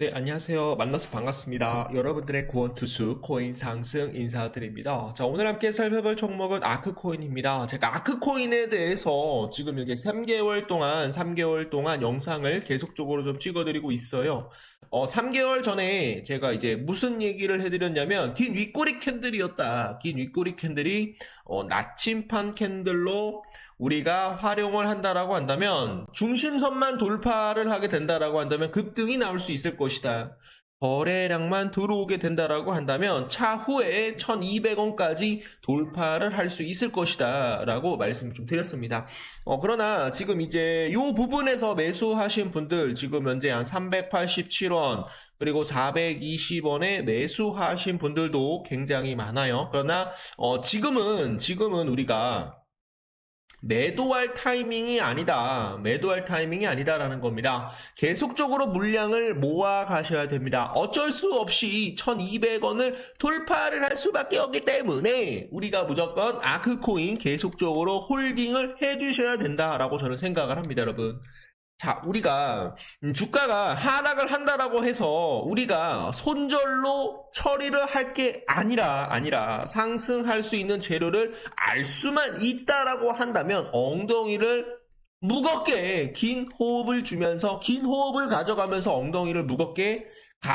네, 안녕하세요. 만나서 반갑습니다. 여러분들의 구원 투수 코인 상승 인사드립니다. 자, 오늘 함께 살펴볼 종목은 아크코인입니다. 제가 아크코인에 대해서 지금 여기 3개월 동안, 3개월 동안 영상을 계속적으로 좀 찍어드리고 있어요. 어, 3개월 전에 제가 이제 무슨 얘기를 해드렸냐면, 긴 윗꼬리 캔들이었다. 긴 윗꼬리 캔들이, 어, 나침판 캔들로 우리가 활용을 한다라고 한다면 중심선만 돌파를 하게 된다라고 한다면 급등이 나올 수 있을 것이다. 거래량만 들어오게 된다라고 한다면 차후에 1200원까지 돌파를 할 수 있을 것이다 라고 말씀을 좀 드렸습니다. 어, 그러나 지금 이제 이 부분에서 매수하신 분들 지금 현재 한 387원 그리고 420원에 매수하신 분들도 굉장히 많아요. 그러나 어, 지금은 지금은 우리가 매도할 타이밍이 아니다. 매도할 타이밍이 아니다라는 겁니다. 계속적으로 물량을 모아 가셔야 됩니다. 어쩔 수 없이 1200원을 돌파를 할 수밖에 없기 때문에 우리가 무조건 아크코인 계속적으로 홀딩을 해 주셔야 된다라고 저는 생각을 합니다, 여러분. 자, 우리가 음, 주가가 하락을 한다라고 해서 우리가 손절로 처리를 할 게 아니라 아니라 상승할 수 있는 재료를 알 수만 있다라고 한다면 엉덩이를 무겁게 긴 호흡을 주면서 긴 호흡을 가져가면서 엉덩이를 무겁게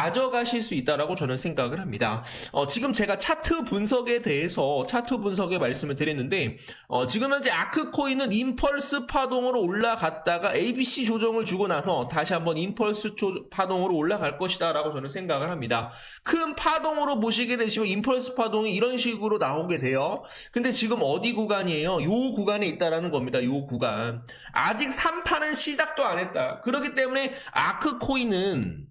가져가실 수 있다라고 저는 생각을 합니다. 어, 지금 제가 차트 분석에 대해서 차트 분석에 말씀을 드렸는데 어, 지금 현재 아크코인은 임펄스 파동으로 올라갔다가 ABC 조정을 주고 나서 다시 한번 임펄스 조- 파동으로 올라갈 것이다라고 저는 생각을 합니다. 큰 파동으로 보시게 되시면 임펄스 파동이 이런 식으로 나오게 돼요. 근데 지금 어디 구간이에요? 요 구간에 있다라는 겁니다. 요 구간. 아직 3파는 시작도 안 했다. 그렇기 때문에 아크코인은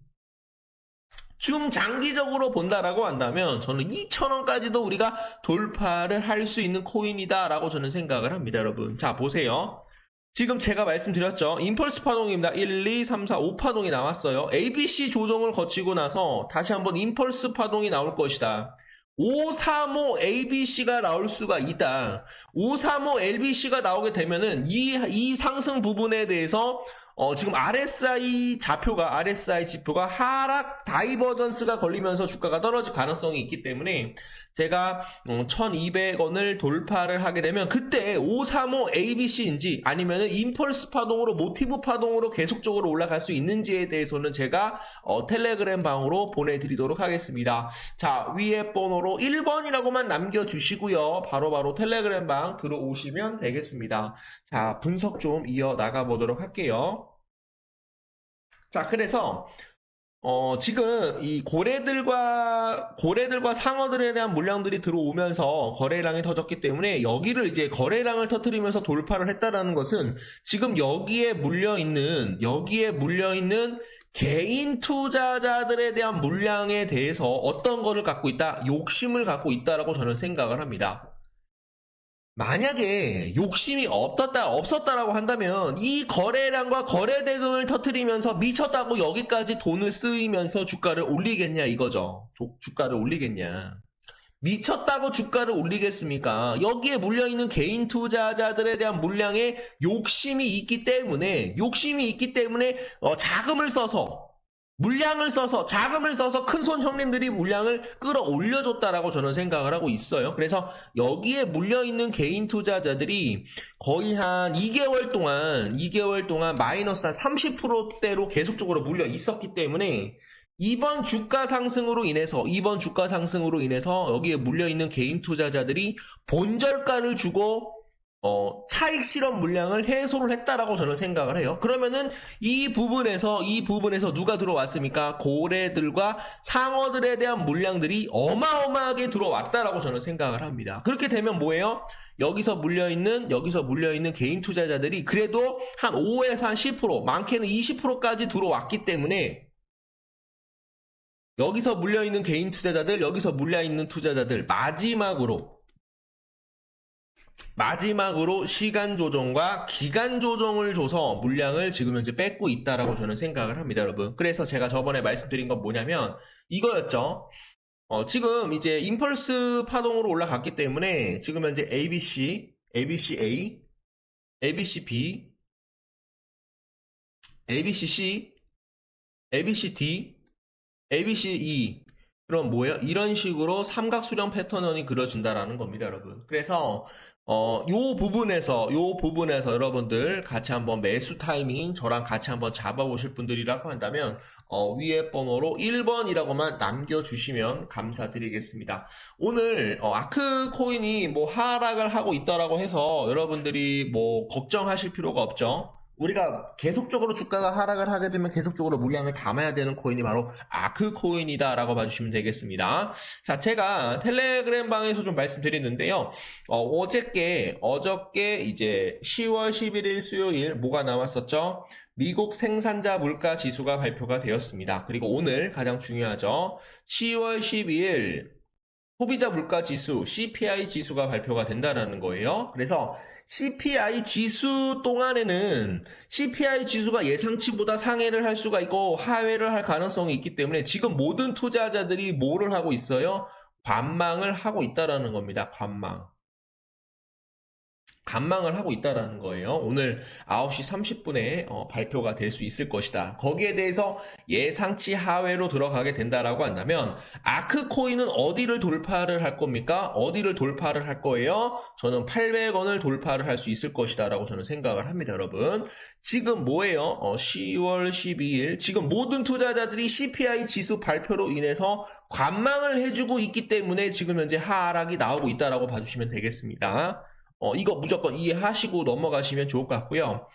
좀 장기적으로 본다라고 한다면 저는 2,000원까지도 우리가 돌파를 할 수 있는 코인이다라고 저는 생각을 합니다, 여러분. 자, 보세요. 지금 제가 말씀드렸죠. 임펄스 파동입니다. 1, 2, 3, 4, 5 파동이 나왔어요. ABC 조정을 거치고 나서 다시 한번 임펄스 파동이 나올 것이다. 535 ABC가 나올 수가 있다. 535 LBC가 나오게 되면은 이, 이 상승 부분에 대해서 어, 지금 RSI 좌표가, RSI 지표가 하락 다이버전스가 걸리면서 주가가 떨어질 가능성이 있기 때문에 제가 1200원을 돌파를 하게 되면 그때 535 ABC인지 아니면은 임펄스 파동으로 모티브 파동으로 계속적으로 올라갈 수 있는지에 대해서는 제가 어, 텔레그램 방으로 보내드리도록 하겠습니다. 자, 위에 번호로 1번이라고만 남겨주시고요. 바로바로 텔레그램 방 들어오시면 되겠습니다. 자, 분석 좀 이어 나가 보도록 할게요. 자, 그래서 어, 지금 이 고래들과 고래들과 상어들에 대한 물량들이 들어오면서 거래량이 터졌기 때문에 여기를 이제 거래량을 터트리면서 돌파를 했다라는 것은 지금 여기에 물려 있는 여기에 물려 있는 개인 투자자들에 대한 물량에 대해서 어떤 거를 갖고 있다? 욕심을 갖고 있다라고 저는 생각을 합니다. 만약에 욕심이 없었다, 없었다라고 한다면 이 거래량과 거래 대금을 터트리면서 미쳤다고 여기까지 돈을 쓰이면서 주가를 올리겠냐 이거죠. 조- 주가를 올리겠냐. 미쳤다고 주가를 올리겠습니까? 여기에 물려있는 개인 투자자들에 대한 물량에 욕심이 있기 때문에, 욕심이 있기 때문에, 어, 자금을 써서, 물량을 써서, 자금을 써서 큰 손 형님들이 물량을 끌어올려줬다라고 저는 생각을 하고 있어요. 그래서 여기에 물려있는 개인 투자자들이 거의 한 2개월 동안, 2개월 동안 마이너스 한 30%대로 계속적으로 물려 있었기 때문에 이번 주가 상승으로 인해서, 이번 주가 상승으로 인해서 여기에 물려 있는 개인 투자자들이 본절가를 주고 어, 차익 실험 물량을 해소를 했다라고 저는 생각을 해요. 그러면은 이 부분에서 이 부분에서 누가 들어왔습니까? 고래들과 상어들에 대한 물량들이 어마어마하게 들어왔다라고 저는 생각을 합니다. 그렇게 되면 뭐예요? 여기서 물려 있는 여기서 물려 있는 개인 투자자들이 그래도 한 5에서 한 10%, 많게는 20%까지 들어왔기 때문에 여기서 물려 있는 개인 투자자들, 여기서 물려 있는 투자자들 마지막으로 마지막으로 시간 조정과 기간 조정을 줘서 물량을 지금 현재 뺏고 있다라고 저는 생각을 합니다, 여러분. 그래서 제가 저번에 말씀드린 건 뭐냐면 이거였죠. 어, 지금 이제 임펄스 파동으로 올라갔기 때문에 지금 현재 ABC, ABC A, ABC B, ABC C, ABC D, ABC E 그럼 뭐예요? 이런 식으로 삼각수렴 패턴이 그려진다라는 겁니다, 여러분. 그래서 어, 요 부분에서 요 부분에서 여러분들 같이 한번 매수 타이밍 저랑 같이 한번 잡아보실 분들이라고 한다면 어, 위에 번호로 1번이라고만 남겨주시면 감사드리겠습니다. 오늘 어, 아크 코인이 뭐 하락을 하고 있다라고 해서 여러분들이 뭐 걱정하실 필요가 없죠. 우리가 계속적으로 주가가 하락을 하게 되면 계속적으로 물량을 담아야 되는 코인이 바로 아크 코인이다라고 봐주시면 되겠습니다. 자, 제가 텔레그램 방에서 좀 말씀드렸는데요. 어, 저께 어저께 이제 10월 11일 수요일 뭐가 나왔었죠? 미국 생산자 물가 지수가 발표가 되었습니다. 그리고 오늘 가장 중요하죠. 10월 12일 소비자 물가 지수, CPI 지수가 발표가 된다라는 거예요. 그래서 CPI 지수 동안에는 CPI 지수가 예상치보다 상회를 할 수가 있고 하회를 할 가능성이 있기 때문에 지금 모든 투자자들이 뭐를 하고 있어요? 관망을 하고 있다라는 겁니다. 관망. 관망을 하고 있다라는 거예요. 오늘 9시 30분에 발표가 될 수 있을 것이다. 거기에 대해서 예상치 하회로 들어가게 된다라고 한다면 아크 코인은 어디를 돌파를 할 겁니까? 어디를 돌파를 할 거예요? 저는 800원을 돌파를 할 수 있을 것이다라고 저는 생각을 합니다, 여러분. 지금 뭐예요? 어, 10월 12일 지금 모든 투자자들이 CPI 지수 발표로 인해서 관망을 해주고 있기 때문에 지금 현재 하락이 나오고 있다라고 봐주시면 되겠습니다. 어, 이거 무조건 이해하시고 넘어가시면 좋을 것 같고요.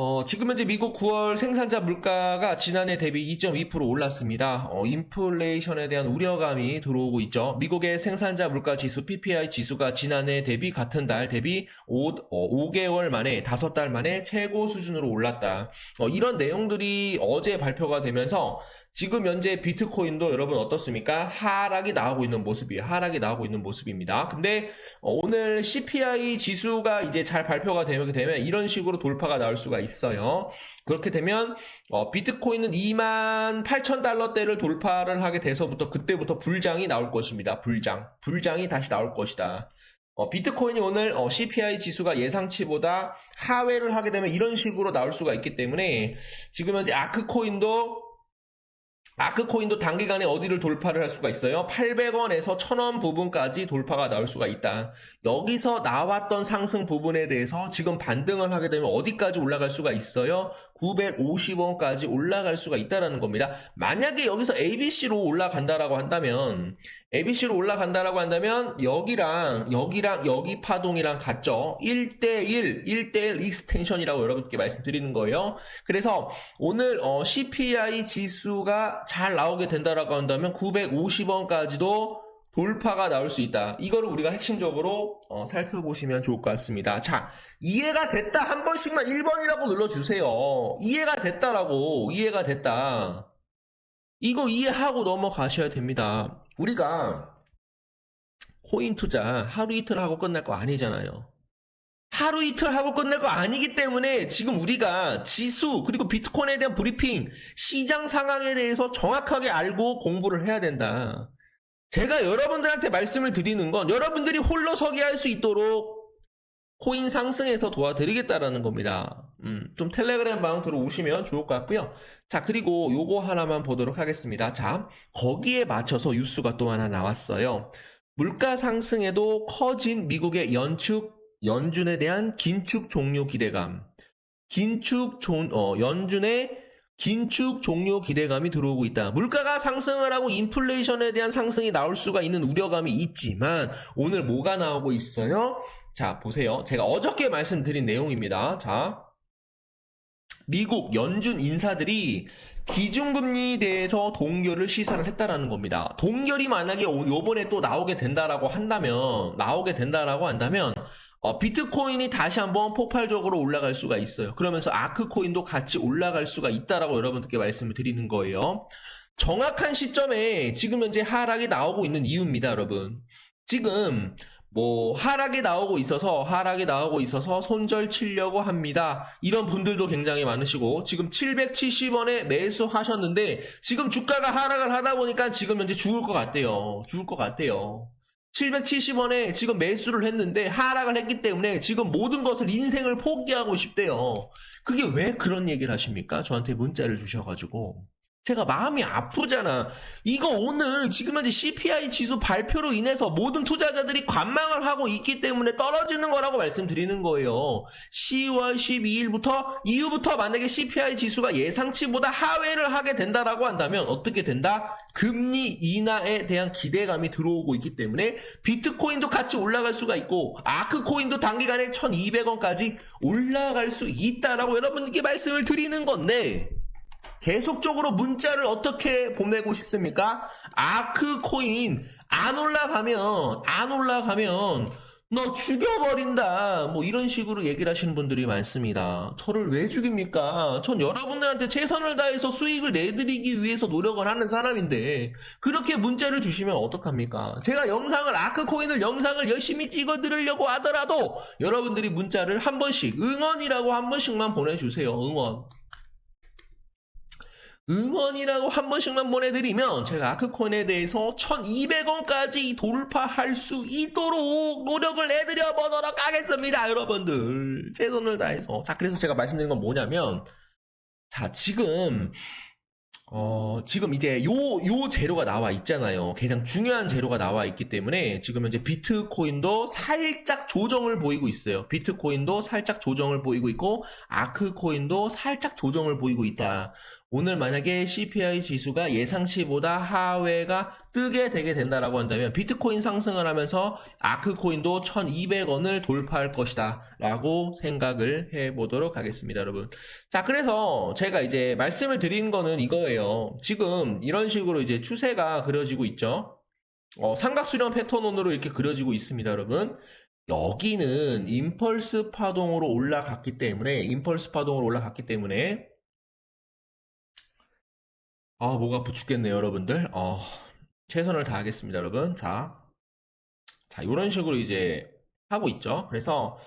어, 지금 현재 미국 9월 생산자 물가가 지난해 대비 2.2% 올랐습니다. 어, 인플레이션에 대한 우려감이 들어오고 있죠. 미국의 생산자 물가 지수 PPI 지수가 지난해 대비 같은 달 대비 5, 개월 만에 5달 만에 최고 수준으로 올랐다. 어, 이런 내용들이 어제 발표가 되면서 지금 현재 비트코인도 여러분 어떻습니까? 하락이 나오고 있는 모습이에요. 하락이 나오고 있는 모습입니다. 근데 어, 오늘 CPI 지수가 이제 잘 발표가 되게 되면 이런 식으로 돌파가 나올 수가 있어요. 그렇게 되면 어, 비트코인은 2만 8천 달러대를 돌파를 하게 돼서부터 그때부터 불장이 나올 것입니다. 불장. 불장이 다시 나올 것이다. 어, 비트코인이 오늘 어, CPI 지수가 예상치보다 하회를 하게 되면 이런 식으로 나올 수가 있기 때문에 지금 현재 아크코인도 아크코인도 단기간에 어디를 돌파를 할 수가 있어요? 800원에서 1000원 부분까지 돌파가 나올 수가 있다. 여기서 나왔던 상승 부분에 대해서 지금 반등을 하게 되면 어디까지 올라갈 수가 있어요? 950원까지 올라갈 수가 있다라는 겁니다. 만약에 여기서 ABC로 올라간다라고 한다면 ABC로 올라간다라고 한다면 여기랑 여기랑 여기 파동이랑 같죠. 1대1, 1대1 익스텐션이라고 여러분께 말씀드리는 거예요. 그래서 오늘 어, CPI 지수가 잘 나오게 된다라고 한다면 950원까지도 돌파가 나올 수 있다. 이거를 우리가 핵심적으로 어, 살펴보시면 좋을 것 같습니다. 자, 이해가 됐다. 한 번씩만 1번이라고 눌러주세요. 이해가 됐다라고. 이해가 됐다. 이거 이해하고 넘어가셔야 됩니다. 우리가 코인 투자 하루 이틀 하고 끝날 거 아니잖아요. 하루 이틀 하고 끝날 거 아니기 때문에 지금 우리가 지수 그리고 비트코인에 대한 브리핑 시장 상황에 대해서 정확하게 알고 공부를 해야 된다. 제가 여러분들한테 말씀을 드리는 건 여러분들이 홀로 서게 할수 있도록 코인 상승에서 도와드리겠다라는 겁니다. 음, 좀 텔레그램 방 들어오시면 좋을 것 같고요. 자, 그리고 요거 하나만 보도록 하겠습니다. 자, 거기에 맞춰서 뉴스가 또 하나 나왔어요. 물가 상승에도 커진 미국의 연축, 연준에 대한 긴축 종료 기대감. 긴축 종, 어, 연준의 긴축 종료 기대감이 들어오고 있다. 물가가 상승을 하고 인플레이션에 대한 상승이 나올 수가 있는 우려감이 있지만 오늘 뭐가 나오고 있어요? 자, 보세요. 제가 어저께 말씀드린 내용입니다. 자, 미국 연준 인사들이 기준금리에 대해서 동결을 시사를 했다라는 겁니다. 동결이 만약에 오- 요번에 또 나오게 된다라고 한다면, 나오게 된다라고 한다면, 어, 비트코인이 다시 한번 폭발적으로 올라갈 수가 있어요. 그러면서 아크코인도 같이 올라갈 수가 있다라고 여러분들께 말씀을 드리는 거예요. 정확한 시점에 지금 현재 하락이 나오고 있는 이유입니다, 여러분. 지금 뭐 하락이 나오고 있어서 하락이 나오고 있어서 손절 치려고 합니다. 이런 분들도 굉장히 많으시고 지금 770원에 매수하셨는데 지금 주가가 하락을 하다 보니까 지금 현재 죽을 것 같대요. 죽을 것 같대요. 770원에 지금 매수를 했는데 하락을 했기 때문에 지금 모든 것을 인생을 포기하고 싶대요. 그게 왜 그런 얘기를 하십니까? 저한테 문자를 주셔가지고 제가 마음이 아프잖아. 이거 오늘 지금 현재 CPI 지수 발표로 인해서 모든 투자자들이 관망을 하고 있기 때문에 떨어지는 거라고 말씀드리는 거예요. 10월 12일부터 이후부터 만약에 CPI 지수가 예상치보다 하회를 하게 된다라고 한다면 어떻게 된다? 금리 인하에 대한 기대감이 들어오고 있기 때문에 비트코인도 같이 올라갈 수가 있고 아크코인도 단기간에 1200원까지 올라갈 수 있다라고 여러분께 말씀을 드리는 건데 계속적으로 문자를 어떻게 보내고 싶습니까? 아크 코인 안 올라가면 안 올라가면 너 죽여버린다 뭐 이런 식으로 얘기를 하시는 분들이 많습니다. 저를 왜 죽입니까? 전 여러분들한테 최선을 다해서 수익을 내드리기 위해서 노력을 하는 사람인데 그렇게 문자를 주시면 어떡합니까? 제가 영상을 아크 코인을 영상을 열심히 찍어 드리려고 하더라도 여러분들이 문자를 한 번씩 응원이라고 한 번씩만 보내주세요. 응원. 응원이라고 한 번씩만 보내드리면 제가 아크코인에 대해서 1200원까지 돌파할 수 있도록 노력을 해드려 보도록 하겠습니다 여러분들. 최선을 다해서. 자 그래서 제가 말씀드린 건 뭐냐면 자 지금 어 지금 이제 요 요 재료가 나와 있잖아요. 가장 중요한 재료가 나와 있기 때문에 지금 현재 비트코인도 살짝 조정을 보이고 있어요. 비트코인도 살짝 조정을 보이고 있고 아크코인도 살짝 조정을 보이고 있다 오늘 만약에 CPI 지수가 예상치보다 하회가 뜨게 되게 된다라고 한다면 비트코인 상승을 하면서 아크코인도 1200원을 돌파할 것이다 라고 생각을 해보도록 하겠습니다 여러분. 자 그래서 제가 이제 말씀을 드린 거는 이거예요. 지금 이런 식으로 이제 추세가 그려지고 있죠? 어, 삼각수렴 패턴으로 이렇게 그려지고 있습니다 여러분. 여기는 임펄스 파동으로 올라갔기 때문에 임펄스 파동으로 올라갔기 때문에 아, 목 아파 죽겠네요, 여러분들. 어, 최선을 다하겠습니다, 여러분. 자, 자, 이런 식으로 이제 하고 있죠. 그래서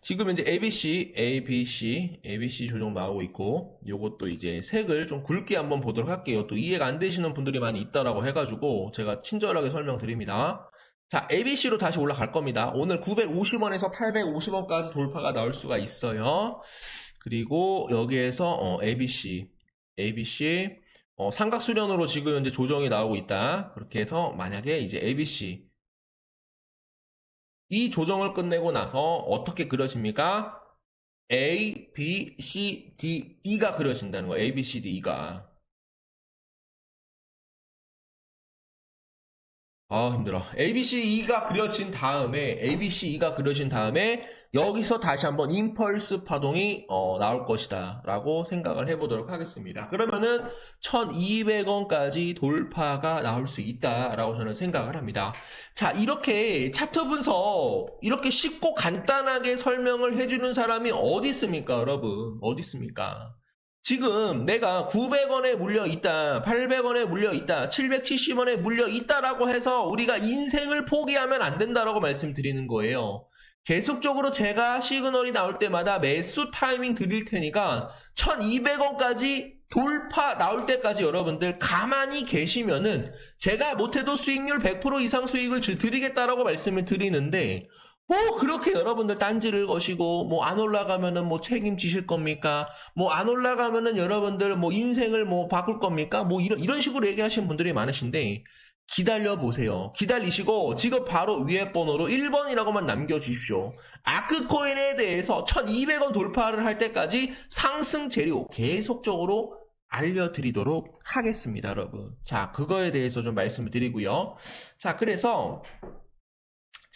지금 이제 ABC, ABC, ABC 조정 나오고 있고, 요것도 이제 색을 좀 굵게 한번 보도록 할게요. 또 이해가 안 되시는 분들이 많이 있다라고 해가지고 제가 친절하게 설명드립니다. 자, ABC로 다시 올라갈 겁니다. 오늘 950원에서 850원까지 돌파가 나올 수가 있어요. 그리고 여기에서 어, ABC, ABC, 어, 삼각수련으로 지금 현재 조정이 나오고 있다. 그렇게 해서 만약에 이제 ABC 이 조정을 끝내고 나서 어떻게 그려집니까? A, B, C, D, E가 그려진다는 거예요. A, B, C, D, E가. 아, 힘들어. A, B, C, E가 그려진 다음에, A, B, C, E가 그려진 다음에, 여기서 다시 한번 임펄스 파동이 어, 나올 것이다. 라고 생각을 해보도록 하겠습니다. 그러면은 1200원까지 돌파가 나올 수 있다. 라고 저는 생각을 합니다. 자, 이렇게 차트 분석, 이렇게 쉽고 간단하게 설명을 해주는 사람이 어디 있습니까, 여러분? 어디 있습니까? 지금 내가 900원에 물려 있다, 800원에 물려 있다, 770원에 물려 있다라고 해서 우리가 인생을 포기하면 안 된다라고 말씀드리는 거예요. 계속적으로 제가 시그널이 나올 때마다 매수 타이밍 드릴 테니까 1200원까지 돌파 나올 때까지 여러분들 가만히 계시면은 제가 못해도 수익률 100% 이상 수익을 주- 드리겠다라고 말씀을 드리는데 뭐 그렇게 여러분들 딴지를 거시고 뭐 안 올라가면은 뭐 책임지실 겁니까? 뭐 안 올라가면은 여러분들 뭐 인생을 뭐 바꿀 겁니까? 뭐 이런 이런 식으로 얘기하시는 분들이 많으신데 기다려 보세요. 기다리시고 지금 바로 위에 번호로 1번이라고만 남겨 주십시오. 아크코인에 대해서 1200원 돌파를 할 때까지 상승 재료 계속적으로 알려드리도록 하겠습니다, 여러분. 자, 그거에 대해서 좀 말씀을 드리고요. 자, 그래서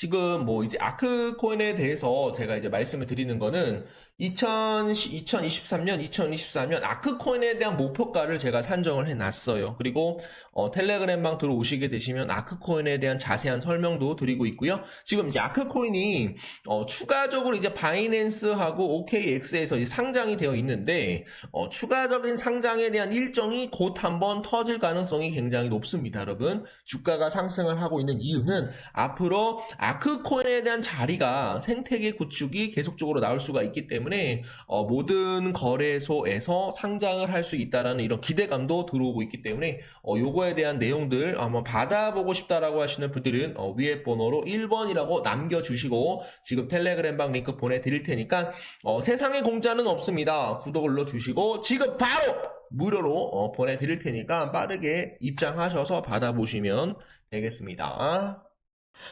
지금 뭐 이제 아크코인에 대해서 제가 이제 말씀을 드리는 거는 2000, 2023년, 2024년 아크코인에 대한 목표가를 제가 산정을 해놨어요. 그리고 어, 텔레그램방 들어오시게 되시면 아크코인에 대한 자세한 설명도 드리고 있고요. 지금 이제 아크코인이 어, 추가적으로 이제 바이낸스하고 OKX에서 상장이 되어 있는데 어, 추가적인 상장에 대한 일정이 곧 한번 터질 가능성이 굉장히 높습니다, 여러분. 주가가 상승을 하고 있는 이유는 앞으로 아 크코인에 대한 자리가 생태계 구축이 계속적으로 나올 수가 있기 때문에 어, 모든 거래소에서 상장을 할 수 있다라는 이런 기대감도 들어오고 있기 때문에 어, 요거에 대한 내용들 한번 받아보고 싶다라고 하시는 분들은 어, 위에 번호로 1번이라고 남겨주시고 지금 텔레그램방 링크 보내드릴 테니까 어, 세상에 공짜는 없습니다. 구독을 눌러주시고 지금 바로 무료로 어, 보내드릴 테니까 빠르게 입장하셔서 받아보시면 되겠습니다.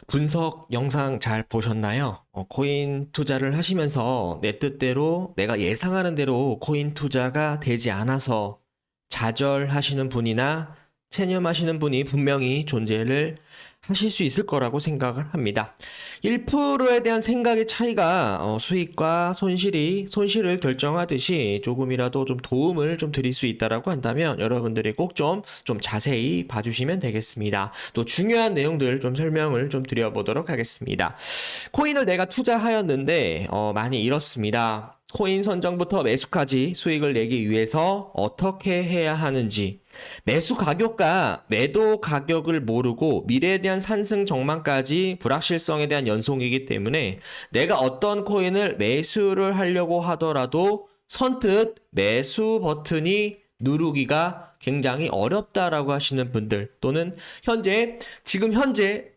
분석 영상 잘 보셨나요? 어, 코인 투자를 하시면서 내 뜻대로 내가 예상하는 대로 코인 투자가 되지 않아서 좌절하시는 분이나 체념하시는 분이 분명히 존재를 하실 수 있을 거라고 생각을 합니다. 1%에 대한 생각의 차이가 어, 수익과 손실이 손실을 결정하듯이 조금이라도 좀 도움을 좀 드릴 수 있다라고 한다면 여러분들이 꼭좀좀 자세히 봐주시면 되겠습니다. 또 중요한 내용들 좀 설명을 좀 드려보도록 하겠습니다. 코인을 내가 투자하였는데 어, 많이 잃었습니다. 코인 선정부터 매수까지 수익을 내기 위해서 어떻게 해야 하는지. 매수 가격과 매도 가격을 모르고 미래에 대한 산승 전망까지 불확실성에 대한 연속이기 때문에 내가 어떤 코인을 매수를 하려고 하더라도 선뜻 매수 버튼이 누르기가 굉장히 어렵다라고 하시는 분들 또는 현재 지금 현재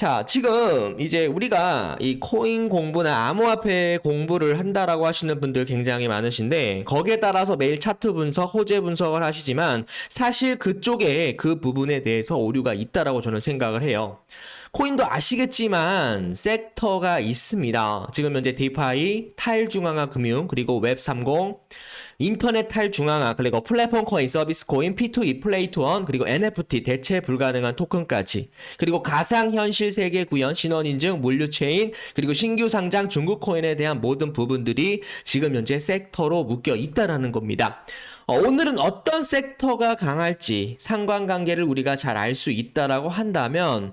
자, 지금 이제 우리가 이 코인 공부나 암호화폐 공부를 한다라고 하시는 분들 굉장히 많으신데 거기에 따라서 매일 차트 분석, 호재 분석을 하시지만 사실 그쪽에 그 부분에 대해서 오류가 있다라고 저는 생각을 해요. 코인도 아시겠지만 섹터가 있습니다. 지금 현재 디파이, 탈중앙화 금융, 그리고 웹30, 인터넷 탈중앙화, 그리고 플랫폼 코인, 서비스 코인, P2E, 플레이 투 원, 그리고 NFT, 대체 불가능한 토큰까지, 그리고 가상 현실 세계 구현, 신원 인증, 물류 체인, 그리고 신규 상장 중국 코인에 대한 모든 부분들이 지금 현재 섹터로 묶여 있다라는 겁니다. 어, 오늘은 어떤 섹터가 강할지 상관관계를 우리가 잘 알 수 있다라고 한다면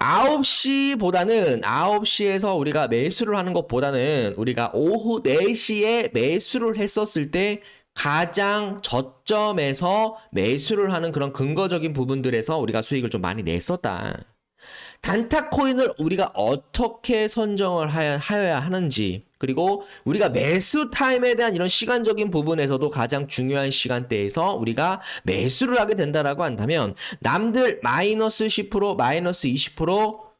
9시보다는 9시에서 우리가 매수를 하는 것보다는 우리가 오후 4시에 매수를 했었을 때 가장 저점에서 매수를 하는 그런 근거적인 부분들에서 우리가 수익을 좀 많이 냈었다. 단타 코인을 우리가 어떻게 선정을 하여야 하는지 그리고 우리가 매수 타임에 대한 이런 시간적인 부분에서도 가장 중요한 시간대에서 우리가 매수를 하게 된다라고 한다면 남들 마이너스 10% 마이너스 20%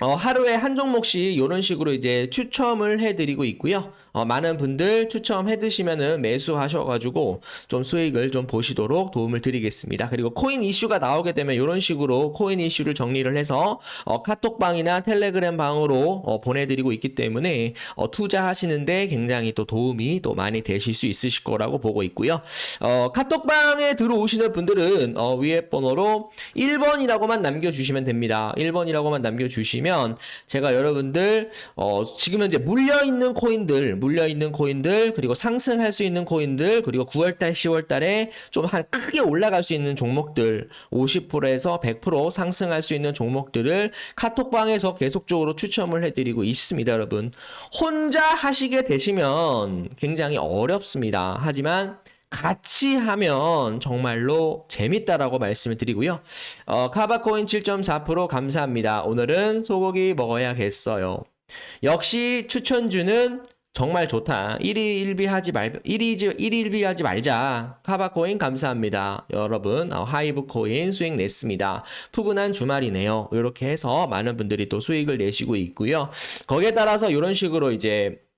어, 하루에 한 종목씩 이런 식으로 이제 추첨을 해드리고 있고요. 어, 많은 분들 추첨해 드시면은 매수하셔가지고 좀 수익을 좀 보시도록 도움을 드리겠습니다. 그리고 코인 이슈가 나오게 되면 이런 식으로 코인 이슈를 정리를 해서 어, 카톡방이나 텔레그램 방으로 어, 보내드리고 있기 때문에 어, 투자하시는데 굉장히 또 도움이 또 많이 되실 수 있으실 거라고 보고 있고요. 어, 카톡방에 들어오시는 분들은 어, 위에 번호로 1번이라고만 남겨주시면 됩니다. 1번이라고만 남겨주시면 제가 여러분들 어, 지금 현재 물려 있는 코인들, 물려 있는 코인들, 그리고 상승할 수 있는 코인들, 그리고 9월 달, 10월 달에 좀 한 크게 올라갈 수 있는 종목들, 50%에서 100% 상승할 수 있는 종목들을 카톡방에서 계속적으로 추첨을 해 드리고 있습니다, 여러분. 혼자 하시게 되시면 굉장히 어렵습니다. 하지만 같이 하면 정말로 재밌다라고 말씀을 드리고요. 어, 카바코인 7.4% 감사합니다. 오늘은 소고기 먹어야겠어요. 역시 추천주는 정말 좋다. 1위 1비 하지 말 1위 1위 1비 하지 말자. 카바코인 감사합니다. 여러분, 어, 하이브 코인 수익 냈습니다. 푸근한 주말이네요. 이렇게 해서 많은 분들이 또 수익을 내시고 있고요. 거기에 따라서 이런 식으로 이제